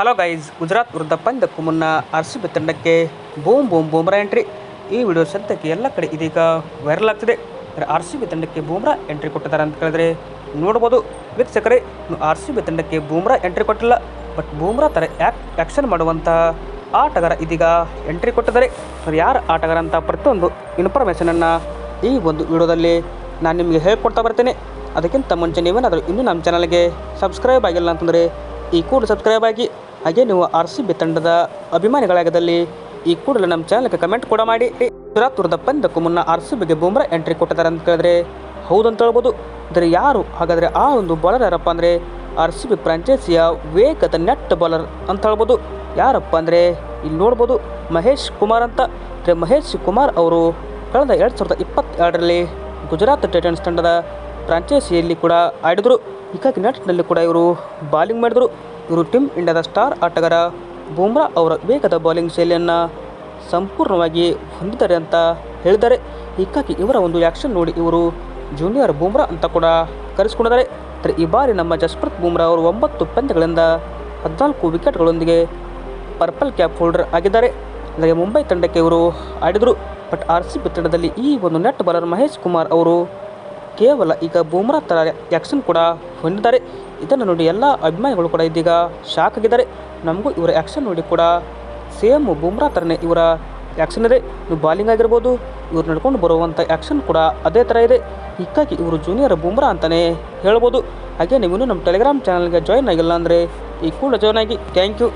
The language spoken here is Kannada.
ಹಲೋ ಗೈಸ್ ಗುಜರಾತ್ ವಿರುದ್ಧ ಪಂದ್ಯಕ್ಕೂ ಮುನ್ನ ಆರ್ ಸಿ ತಂಡಕ್ಕೆ ಬೂಮ್ ಬೂಮ್ ಬೂಮ್ರಾ ಎಂಟ್ರಿ ಈ ವಿಡಿಯೋ ಸದ್ಯಕ್ಕೆ ಎಲ್ಲ ಕಡೆ ಇದೀಗ ವೈರಲ್ ಆಗ್ತಿದೆ. ಆರ್ ಸಿ ಬಿ ತಂಡಕ್ಕೆ ಬೂಮ್ರಾ ಎಂಟ್ರಿ ಕೊಟ್ಟಿದ್ದಾರೆ ಅಂತ ಕೇಳಿದ್ರೆ ನೋಡ್ಬೋದು. ವೀಕ್ಷಕರೇ ಆರ್ ಸಿ ಬಿ ತಂಡಕ್ಕೆ ಬೂಮ್ರಾ ಎಂಟ್ರಿ ಕೊಟ್ಟಿಲ್ಲ. ಬಟ್ ಬೂಮ್ರಾ ಥರ ಆ್ಯಕ್ ಆ್ಯಕ್ಷನ್ ಮಾಡುವಂಥ ಆಟಗಾರ ಇದೀಗ ಎಂಟ್ರಿ ಕೊಟ್ಟಿದ್ದಾರೆ. ಯಾರು ಆಟಗಾರ ಅಂತ ಪ್ರತಿಯೊಂದು ಇನ್ಫಾರ್ಮೇಷನನ್ನು ಈ ಒಂದು ವಿಡಿಯೋದಲ್ಲಿ ನಾನು ನಿಮಗೆ ಹೇಳ್ಕೊಡ್ತಾ ಬರ್ತೇನೆ. ಅದಕ್ಕಿಂತ ಮುಂಚೆ ನೀವೇನಾದರೂ ಇನ್ನೂ ನಮ್ಮ ಚಾನಲ್ಗೆ ಸಬ್ಸ್ಕ್ರೈಬ್ ಆಗಿಲ್ಲ ಅಂತಂದರೆ ಈ ಕೂಡ ಸಬ್ಸ್ಕ್ರೈಬ್ ಆಗಿ, ಹಾಗೆ ನೀವು ಆರ್ ಸಿ ಬಿ ತಂಡದ ಅಭಿಮಾನಿಗಳಾಗದಲ್ಲಿ ಈ ಕೂಡಲೇ ನಮ್ಮ ಚಾನಲ್ಗೆ ಕಮೆಂಟ್ ಕೂಡ ಮಾಡಿ. ಸುರಾತುರದ ಪಂದ್ಯಕ್ಕೂ ಮುನ್ನ ಆರ್ ಸಿ ಬಿಗೆ ಬೂಮ್ರಾ ಎಂಟ್ರಿ ಕೊಟ್ಟಿದ್ದಾರೆ ಅಂತ ಕೇಳಿದ್ರೆ ಹೌದಂತ ಹೇಳ್ಬೋದು. ಅಂದರೆ ಯಾರು? ಹಾಗಾದರೆ ಆ ಒಂದು ಬಾಲರ್ ಯಾರಪ್ಪ ಅಂದರೆ ಆರ್ ಸಿ ಬಿ ಫ್ರಾಂಚೈಸಿಯ ವೇಗದ ನೆಟ್ ಬಾಲರ್ ಅಂತ ಹೇಳ್ಬೋದು. ಯಾರಪ್ಪ ಅಂದರೆ ಇಲ್ಲಿ ನೋಡ್ಬೋದು ಮಹೇಶ್ ಕುಮಾರ್ ಅಂತ. ಅಂದರೆ ಮಹೇಶ್ ಕುಮಾರ್ ಅವರು ಕಳೆದ ಎರಡು ಸಾವಿರದ ಇಪ್ಪತ್ತೆರಡರಲ್ಲಿ ಗುಜರಾತ್ ಟೈಟನ್ಸ್ ತಂಡದ ಫ್ರಾಂಚೈಸಿಯಲ್ಲಿ ಕೂಡ ಆಡಿದರು. ಹೀಗಾಗಿ ನೆಟ್ನಲ್ಲಿ ಕೂಡ ಇವರು ಬಾಲಿಂಗ್ ಮಾಡಿದರು. ಇವರು ಟೀಮ್ ಇಂಡಿಯಾದ ಸ್ಟಾರ್ ಆಟಗಾರ ಬೂಮ್ರಾ ಅವರ ವೇಗದ ಬೌಲಿಂಗ್ ಶೈಲಿಯನ್ನು ಸಂಪೂರ್ಣವಾಗಿ ಹೊಂದಿದ್ದಾರೆ ಅಂತ ಹೇಳಿದ್ದಾರೆ. ಹೀಗಾಗಿ ಇವರ ಒಂದು ಆ್ಯಕ್ಷನ್ ನೋಡಿ ಇವರು ಜೂನಿಯರ್ ಬೂಮ್ರಾ ಅಂತ ಕೂಡ ಕರೆಸಿಕೊಂಡಿದ್ದಾರೆ ಆದರೆ ಈ ಬಾರಿ ನಮ್ಮ ಜಸ್ಪ್ರೀತ್ ಬೂಮ್ರಾ ಅವರು ಒಂಬತ್ತು ಪಂದ್ಯಗಳಿಂದ ಹದಿನಾಲ್ಕು ವಿಕೆಟ್ಗಳೊಂದಿಗೆ ಪರ್ಪಲ್ ಕ್ಯಾಪ್ ಹೋಲ್ಡರ್ ಆಗಿದ್ದಾರೆ. ಅಂದರೆ ಮುಂಬೈ ತಂಡಕ್ಕೆ ಇವರು ಆಡಿದರು. ಬಟ್ ಆರ್ ಸಿ ಬಿ ತಂಡದಲ್ಲಿ ಈ ಒಂದು ನೆಟ್ ಬಾಲರ್ ಮಹೇಶ್ ಕುಮಾರ್ ಅವರು ಕೇವಲ ಈಗ ಬೂಮ್ರಾ ಥರ ಆ್ಯಕ್ಷನ್ ಕೂಡ ಹೊಂದಿದ್ದಾರೆ. ಇದನ್ನು ನೋಡಿ ಎಲ್ಲ ಅಭಿಮಾನಿಗಳು ಕೂಡ ಇದೀಗ ಶಾಕ್ ಆಗಿದ್ದಾರೆ. ನಮಗೂ ಇವರ ಆ್ಯಕ್ಷನ್ ನೋಡಿ ಕೂಡ ಸೇಮ್ ಬೂಮ್ರಾ ಥರನೇ ಇವರ ಆ್ಯಕ್ಷನ್ ಇದೆ. ನೀವು ಬಾಲಿಂಗ್ ಆಗಿರ್ಬೋದು, ಇವ್ರು ನಡ್ಕೊಂಡು ಬರುವಂಥ ಆ್ಯಕ್ಷನ್ ಕೂಡ ಅದೇ ಥರ ಇದೆ. ಹೀಗಾಗಿ ಇವರು ಜೂನಿಯರ್ ಬೂಮ್ರಾ ಅಂತಲೇ ಹೇಳ್ಬೋದು. ಹಾಗೆ ನೀವು ನಮ್ಮ ಟೆಲಿಗ್ರಾಮ್ ಚಾನಲ್ಗೆ ಜಾಯ್ನ್ ಆಗಿಲ್ಲ ಅಂದರೆ ಈ ಕೂಡ ಜಾಯ್ನ್ ಆಗಿ. Thank you